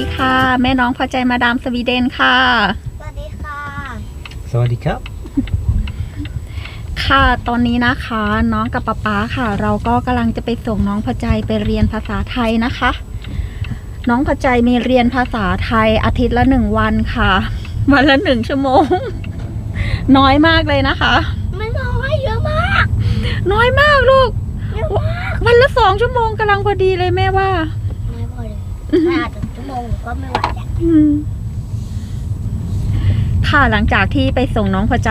สวัสดีค่ะ แม่น้องพอใจมาดามสวีเดนค่ะ สวัสดีค่ะ สวัสดีครับ ค่ะตอนนี้นะคะน้องกับป๊าป๊าค่ะ เราก็กำลังจะไปส่งน้องพอใจไปเรียนภาษาไทยนะคะ น้องพอใจมีเรียนภาษาไทยอาทิตย์ละหนึ่งวันค่ะ วันละหนึ่งชั่วโมง น้อยมากเลยนะคะไม่น้อยเยอะมาก น้อยมากลูกเยอะมากวันละสองชั่วโมงกำลังพอดีเลยแม่ว่าไม่พอเลยถ้าถึงชั่วโมง ก็ไม่ไหวแล้วอืม ค่ะหลังจากที่ไปส่งน้องพอใจ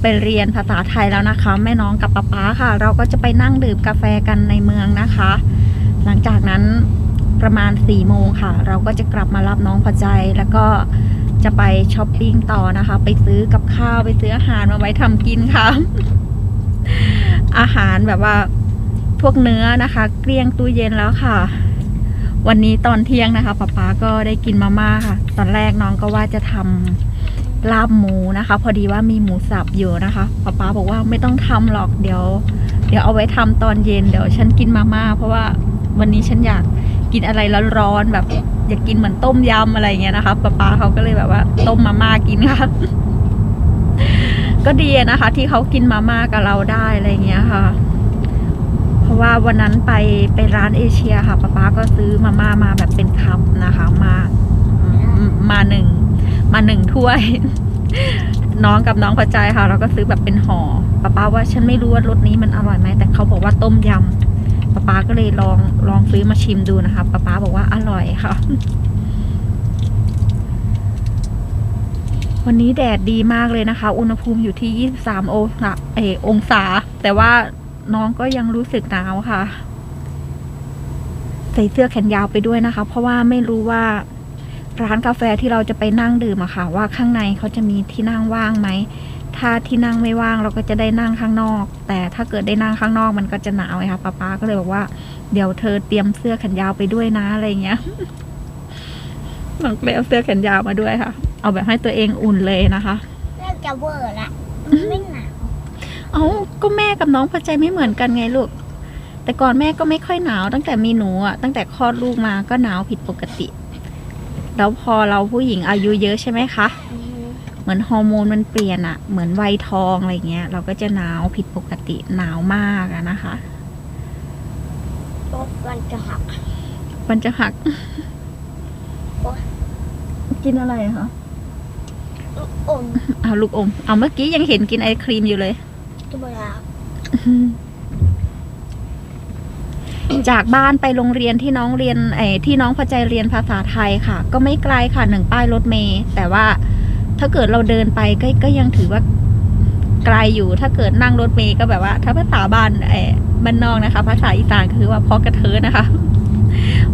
ไปเรียนภาษาไทยแล้วนะคะ แม่น้องกับป๊าป๊าค่ะ เราก็จะไปนั่งดื่มกาแฟกันในเมืองนะคะ หลังจากนั้นประมาณสี่โมงค่ะ เราก็จะกลับมารับน้องพอใจแล้วก็จะไปช้อปปิ้งต่อนะคะ ไปซื้อกับข้าวไปซื้ออาหารมาไว้ทำกินค่ะ อาหารแบบว่าพวกเนื้อนะคะ เกลี้ยงตู้เย็นแล้วค่ะ วันนี้ตอนเที่ยงนะคะป๊าป๊าก็ได้กินมาม่าค่ะ ตอนแรกน้องก็ว่าจะทำลาบหมูนะคะ พอดีว่ามีหมูสับอยู่นะคะป๊าป๊าบอกว่าไม่ต้องทำหรอกเดี๋ยว เดี๋ยวเอาไว้ทำตอนเย็นเดี๋ยวฉันกินมาม่าเพราะว่าวันนี้ฉันอยากกินอะไรร้อนๆแบบอยากกินเหมือนต้มยำอะไรเงี้ยนะคะป๊าป๊าเขาก็เลยแบบว่าต้มมาม่ากินค่ะก็ดีนะคะ ที่เขากินมาม่ากับเราได้อะไรเงี้ยค่ะ ว่าวันนั้นไปไปร้านเอเชียค่ะป๊าป๊าก็ซื้อมาม่ามาแบบเป็นคัพนะคะ มามาหนึ่งมาหนึ่งถ้วย น้องกับน้องพอใจค่ะ เราก็ซื้อแบบเป็นห่อป๊าป๊าว่าฉันไม่รู้ว่ารสนี้มันอร่อยไหมแต่เขาบอกว่าต้มยำป๊าป๊าก็เลยลองลองซื้อมาชิมดูนะคะป๊าป๊าบอกว่าอร่อยค่ะ วันนี้แดดดีมากเลยนะคะ อุณหภูมิอยู่ที่ 23 องศาเออองศา แต่ว่า น้องก็ยังรู้สึกหนาวค่ะ ใส่เสื้อแขนยาวไปด้วยนะคะ เพราะว่าไม่รู้ว่าร้านกาแฟที่เราจะไปนั่งดื่มอะค่ะ ว่าข้างในเขาจะมีที่นั่งว่างไหม ถ้าที่นั่งไม่ว่างเราก็จะได้นั่งข้างนอก แต่ถ้าเกิดได้นั่งข้างนอกมันก็จะหนาวไงคะป้าป๊าก็เลยบอกว่า เดี๋ยวเธอเตรียมเสื้อแขนยาวไปด้วยนะอะไรอย่างเงี้ยน้องก็เลยเอาเสื้อแขนยาวมาด้วยค่ะ เอาแบบให้ตัวเองอุ่นเลยนะคะเริ่มจะเวอร์ละมันไม่หนาว เอาก็แม่กับน้องพอใจไม่เหมือนกันไงลูก แต่ก่อนแม่ก็ไม่ค่อยหนาว ตั้งแต่มีหนูอะตั้งแต่คลอดลูกมาก็หนาวผิดปกติ แล้วพอเราผู้หญิงอายุเยอะใช่ไหมคะอือฮึเหมือนฮอร์โมนมันเปลี่ยนอะเหมือนวัยทองอะไรเงี้ย เราก็จะหนาวผิดปกติหนาวมากอะนะคะรถมันจะหัก มันจะหักโอ๊ยกินอะไรอะคะอม เอาลูกอม เอาเมื่อกี้ยังเห็นกินไอครีมอยู่เลย ตัวลาจากบ้านไปโรงเรียนที่น้องเรียนไอ้ที่น้องพอใจเรียนภาษาไทยค่ะ ก็ไม่ไกลค่ะหนึ่งป้ายรถเมล์แต่ว่าถ้าเกิดเราเดินไปก็ก็ยังถือว่าไกลอยู่ถ้าเกิดนั่งรถเมล์ก็แบบว่า ถ้าภาษาบ้านไอ้บ้านนอกนะคะ ภาษาอีสานคือว่าพอกระเทินนะคะ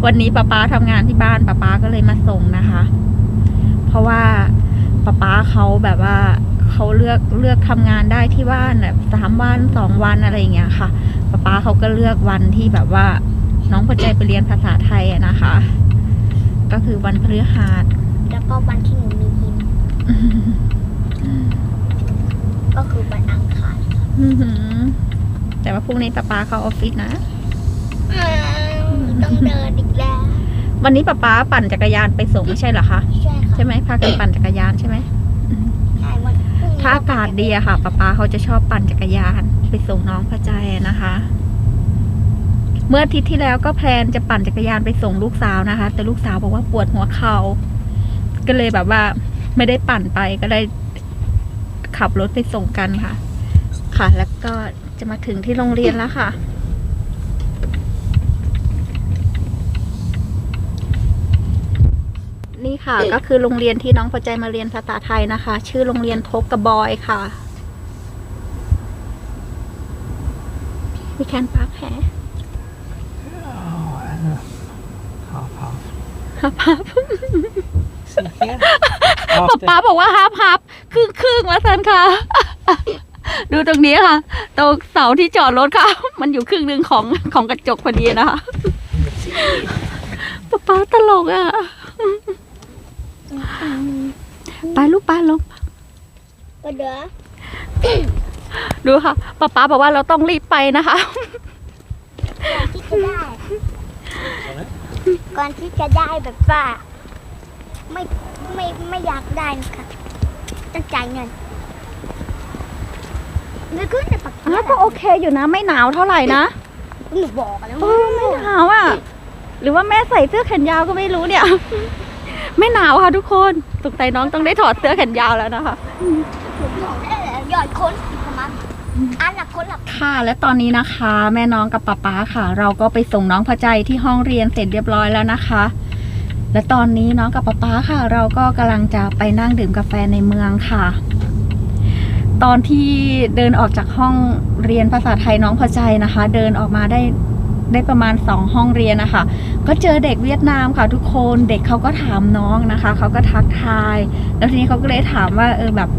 วันนี้ป้าป๊าทำงานที่บ้านป้าป๊าก็เลยมาส่งนะคะ เพราะว่าป้าป๊าเขาแบบว่า เขาเลือกเลือกทำงานได้ที่บ้านแบบสามวันสองวันอะไรอย่างเงี้ยค่ะป๊าป๊าเขาก็เลือกวันที่แบบว่า น้องพอใจไปเรียนภาษาไทยอะนะคะ ก็คือวันพฤหัสแล้วก็วันที่หนูมียิมก็คือวันอังคารอื้อหือแต่ว่าพรุ่งนี้ป๊าป๊าเข้าออฟฟิศนะอ้าวต้องเดินอีกแล้ว วันนี้ป๊าป๊าปั่นจักรยานไปส่งไม่ใช่เหรอคะ ใช่ค่ะใช่ไหมพากันปั่นจักรยานใช่ไหมใช่วันพรุ่งนี้ ถ้าอากาศดีอะค่ะป๊าป๊าเขาจะชอบปั่นจักรยาน ไปส่งน้องพระใจนะคะ เมื่ออาทิตย์ที่แล้วก็แพลนจะปั่นจักรยานไปส่งลูกสาวนะคะ แต่ลูกสาวบอกว่าปวดหัวเข่าก็เลยแบบว่า ไม่ได้ปั่นไปก็ได้ขับรถไปส่งกันค่ะ ค่ะ แล้วก็จะมาถึงที่โรงเรียนแล้วค่ะ นี่ค่ะก็คือโรงเรียนที่น้องพอใจมาเรียนภาษาไทยนะคะ ชื่อโรงเรียนทบกระบอยค่ะ We can park here Half half. ฮับฮับ See here? ป๊า After, ป๊าบอกว่าฮับฮับครึ่งครึ่งมาสันค่ะ ดูตรงนี้ค่ะ ตรงเสาที่จอดรถค่ะ มันอยู่ครึ่งหนึ่งของของกระจกพอดีนะคะป๊าป๊าตลกอะ ไปลูกไปลงก็เด้อดูค่ะป๊าป๊าบอกว่าเราต้องรีบไปนะคะ ที่จะได้ Sorry? ก่อนที่จะได้แบบว่า ไม่ไม่ไม่อยากได้นะคะต้องจ่ายเงินนึกขึ้นแต่ปักอ้าวก็โอเคอยู่นะ ไม่หนาวเท่าไหร่นะหนูบอกแล้วเออไม่หนาวอะ หรือว่าแม่ใส่เสื้อแขนยาวก็ไม่รู้เนี่ย ไม่หนาวค่ะทุกคนสงสัยน้องต้องได้ถอดเสื้อแขนยาวแล้วนะคะหนูบอกได้เลยหยอดคนประมาณอันละคนละค่ะ และตอนนี้นะคะ แม่น้องกับป๊าป๊าค่ะ เราก็ไปส่งน้องพอใจที่ห้องเรียนเสร็จเรียบร้อยแล้วนะคะ และตอนนี้น้องกับป๊าป๊าค่ะ เราก็กำลังจะไปนั่งดื่มกาแฟในเมืองค่ะ ตอนที่เดินออกจากห้องเรียนภาษาไทยน้องพอใจนะคะ เดินออกมาได้ได้ประมาณสองห้องเรียนนะคะ ก็เจอเด็กเวียดนามค่ะทุกคนเด็กเขาก็ถามน้องนะคะเขาก็ทักทาย แล้วทีนี้เขาก็เลยถามว่าเออแบบ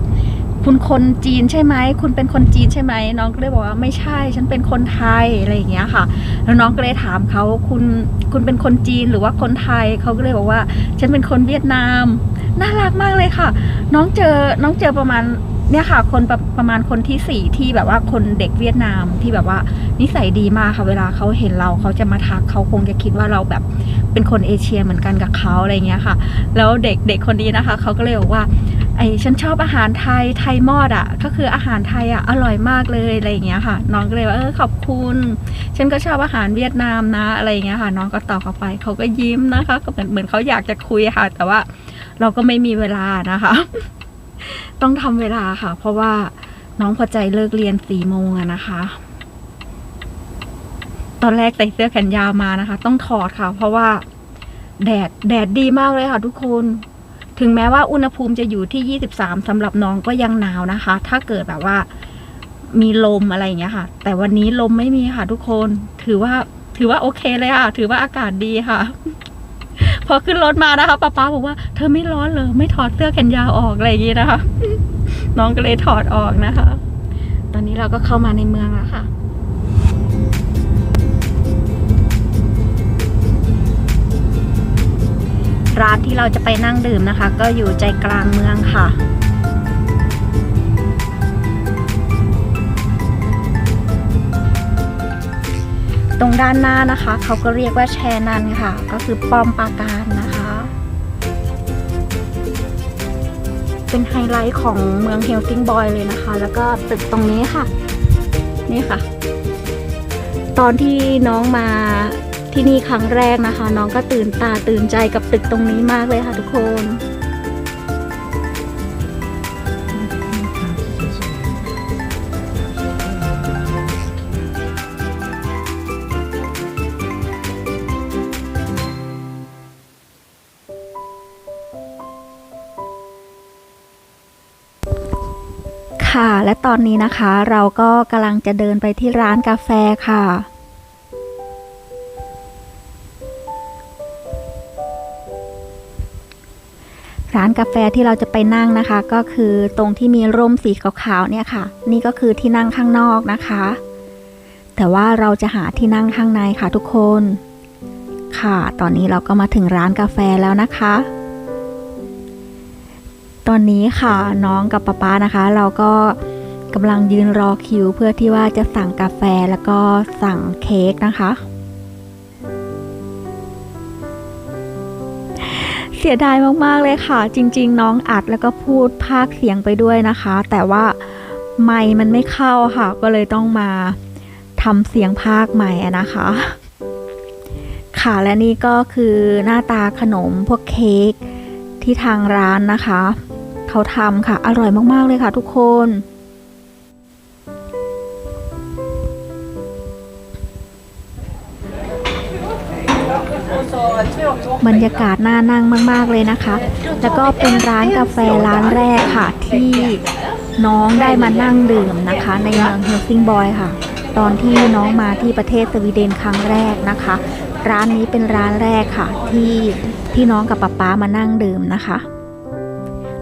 คุณคนจีนใช่ไหมคุณเป็นคนจีนใช่ไหมน้องก็เลยบอกว่าไม่ใช่ ฉันเป็นคนไทยอะไรอย่างเงี้ยค่ะ แล้วน้องก็เลยถามเขาคุณคุณเป็นคนจีนหรือว่าคนไทยเขาก็เลยบอกว่า ฉันเป็นคนเวียดนาม น่ารักมากเลยค่ะ น้องเจอน้องเจอประมาณ เนี่ยค่ะ คนประประมาณคนที่สี่ที่แบบว่าคนเด็กเวียดนามที่แบบว่านิสัยดีมากค่ะ เวลาเขาเห็นเราเขาจะมาทักเขาคงจะคิดว่าเราแบบเป็นคนเอเชียเหมือนกันกับเขาอะไรเงี้ยค่ะ แล้วเด็กเด็กคนนี้นะคะเขาก็เลยบอกว่าไอ้ฉันชอบอาหารไทยไทยมอดอะ ก็คืออาหารไทยอะอร่อยมากเลยอะไรอย่างเงี้ยค่ะ น้องก็เลยว่าเออขอบคุณ ฉันก็ชอบอาหารเวียดนามนะอะไรอย่างเงี้ยค่ะ น้องก็ตอบเข้าไปเขาก็ยิ้มนะคะ ก็เหมือนเหมือนเขาอยากจะคุยค่ะ แต่ว่าเราก็ไม่มีเวลานะคะ ต้องทำเวลาค่ะ เพราะว่าน้องพอใจเลิกเรียนสี่โมงอะนะคะ ตอนแรกใส่เสื้อแขนยาวมานะคะ ต้องถอดค่ะ เพราะว่า แดดแดดดีมากเลยค่ะทุกคน ถึงแม้ว่าอุณหภูมิจะอยู่ที่ 23สำหรับน้องก็ยังหนาวนะคะ ถ้าเกิดแบบว่ามีลมอะไรอย่างเงี้ยค่ะ แต่วันนี้ลมไม่มีค่ะทุกคน ถือว่าถือว่าโอเคเลยค่ะ ถือว่าอากาศดีค่ะ พอขึ้นรถมานะคะป้าป้าบอกว่าเธอไม่ร้อนเลยไม่ถอดเสื้อแขนยาวออกอะไรอย่างงี้นะคะ น้องก็เลยถอดออกนะคะ ตอนนี้เราก็เข้ามาในเมืองแล้วค่ะร้านที่เราจะไปนั่งดื่มนะคะ ก็อยู่ใจกลางเมืองค่ะ ตรงด้านหน้านะคะ เขาก็เรียกว่าแชนันค่ะ ก็คือป้อมปราการนะคะ เป็นไฮไลท์ของเมืองเฮลซิงบอยเลยนะคะ แล้วก็ตึกตรงนี้ค่ะ นี่ค่ะ ตอนที่น้องมาที่นี่ครั้งแรกนะคะ น้องก็ตื่นตาตื่นใจกับตึกตรงนี้มากเลยค่ะทุกคน ค่ะ และตอนนี้นะคะเราก็กำลังจะเดินไปที่ร้านกาแฟค่ะ ร้านกาแฟที่เราจะไปนั่งนะคะ ก็คือตรงที่มีร่มสีขาวๆเนี่ยค่ะ นี่ก็คือที่นั่งข้างนอกนะคะ แต่ว่าเราจะหาที่นั่งข้างในค่ะทุกคน ค่ะ ตอนนี้เราก็มาถึงร้านกาแฟแล้วนะคะ ตอนนี้ค่ะน้องกับป๊าป๊านะคะ เราก็กำลังยืนรอคิว เพื่อที่ว่าจะสั่งกาแฟแล้วก็สั่งเค้กนะคะ เสียดายมากๆเลยค่ะ จริง ๆ น้องอัดแล้วก็พูดภาคเสียงไปด้วยนะคะ แต่ว่าไมค์มันไม่เข้าค่ะ ก็เลยต้องมาทำเสียงภาคใหม่นะคะ ค่ะและนี่ก็คือหน้าตาขนมพวกเค้กที่ทางร้านนะคะ เขาทำค่ะ อร่อยมากๆเลยค่ะทุกคน บรรยากาศน่านั่งมาก ๆ เลยนะคะ แล้วก็เป็นร้านกาแฟร้านแรกค่ะ ที่น้องได้มานั่งดื่มนะคะ ในเมืองเฮลซิงบอยค่ะ ตอนที่น้องมาที่ประเทศสวีเดนครั้งแรกนะคะ ร้านนี้เป็นร้านแรกค่ะ ที่ที่น้องกับป๊าป๊ามานั่งดื่มนะคะ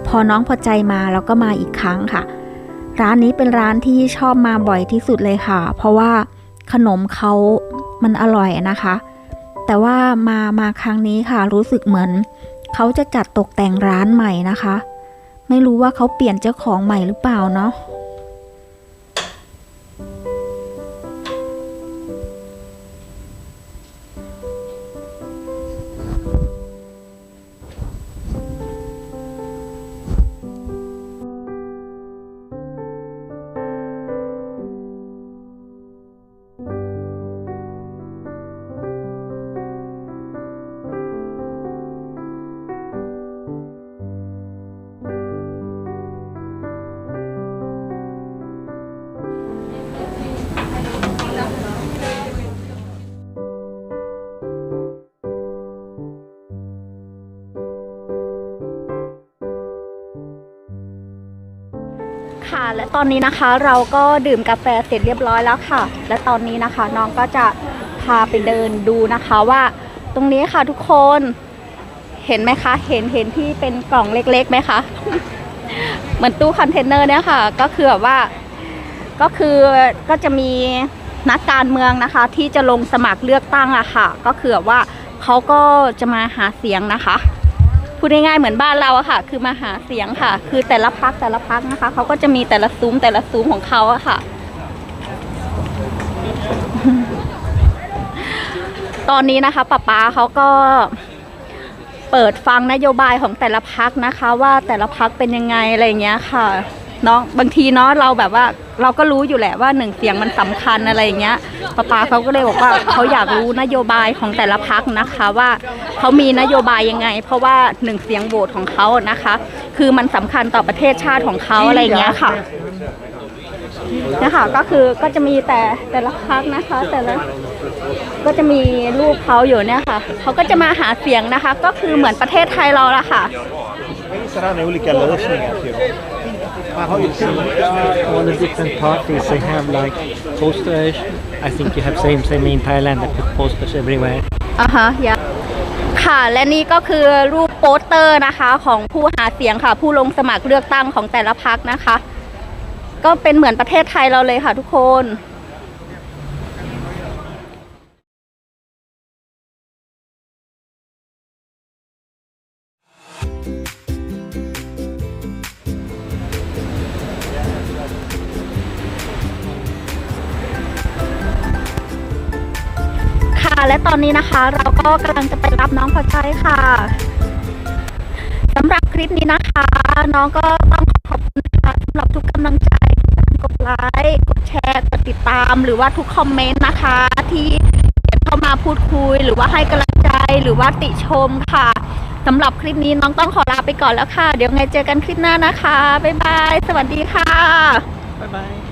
พอน้องพอใจมาแล้วก็มาอีกครั้งค่ะ ร้านนี้เป็นร้านที่ชอบมาบ่อยที่สุดเลยค่ะ เพราะว่าขนมเขามันอร่อยนะคะ แต่ว่ามามาครั้งนี้ค่ะ รู้สึกเหมือนเขาจะจัดตกแต่งร้านใหม่นะคะ ไม่รู้ว่าเขาเปลี่ยนเจ้าของใหม่หรือเปล่าเนาะ ค่ะ และตอนนี้นะคะเราก็ดื่มกาแฟเสร็จเรียบร้อยแล้วค่ะ และตอนนี้นะคะน้องก็จะพาไปเดินดูนะคะว่าตรงนี้ค่ะทุกคนเห็นไหมคะ เห็นเห็นที่เป็นกล่องเล็กๆไหมคะเหมือนตู้คอนเทนเนอร์เนี่ยค่ะ ก็คือแบบว่าก็คือก็จะมีนักการเมืองนะคะ ที่จะลงสมัครเลือกตั้งอะค่ะ ก็คือว่าเขาก็จะมาหาเสียงนะคะ พูดง่ายๆเหมือนบ้านเราอะค่ะ คือมาหาเสียงค่ะ คือแต่ละพักแต่ละพักนะคะเขาก็จะมีแต่ละซุ้มแต่ละซุ้มของเขาอะค่ะ ตอนนี้นะคะป้าป๊าเขาก็เปิดฟังนโยบายของแต่ละพักนะคะ ว่าแต่ละพักเป็นยังไงอะไรเงี้ยค่ะ นาะบางทีเนาะเราแบบว่าเราก็รู้อยู่แหละว่าหนึ่งเสียงมันสำคัญอะไรอย่างเงี้ยป้าป๊าเขาก็เลยบอกว่าเขาอยากรู้นโยบายของแต่ละพักนะคะว่าเขามีนโยบายยังไง เพราะว่าหนึ่งเสียงโหวตของเขานะคะ คือมันสำคัญต่อประเทศชาติของเขาอะไรอย่างเงี้ยค่ะนะคะก็คือก็จะมีแต่แต่ละพักนะคะ แต่ละก็จะมีรูปเขาอยู่เนี่ยค่ะเขาก็จะมาหาเสียงนะคะ ก็คือเหมือนประเทศไทยเราละค่ะ All the different parties they have like posters. I think you have same same in Thailand. They put posters everywhere. Uh huh. Yeah. ค่ะและนี่ก็คือรูปโปสเตอร์นะคะของผู้หาเสียงค่ะ ผู้ลงสมัครเลือกตั้งของแต่ละพักนะคะ ก็เป็นเหมือนประเทศไทยเราเลยค่ะทุกคน อนนี้นะคะ เราก็กำลังจะไปรับน้องพอใจค่ะสำหรับคลิปนี้นะคะ น้องก็ต้องขอบคุณนะคะสำหรับทุกกำลังใจการกดไลค์กดแชร์กดติดตาม หรือว่าทุกคอมเมนต์นะคะ ที่เขียนเข้ามาพูดคุย หรือว่าให้กำลังใจหรือว่าติชมค่ะสำหรับคลิปนี้น้องต้องขอลาไปก่อนแล้วค่ะ เดี๋ยวไงเจอกันคลิปหน้านะคะ บ๊ายบาย สวัสดีค่ะ Bye bye.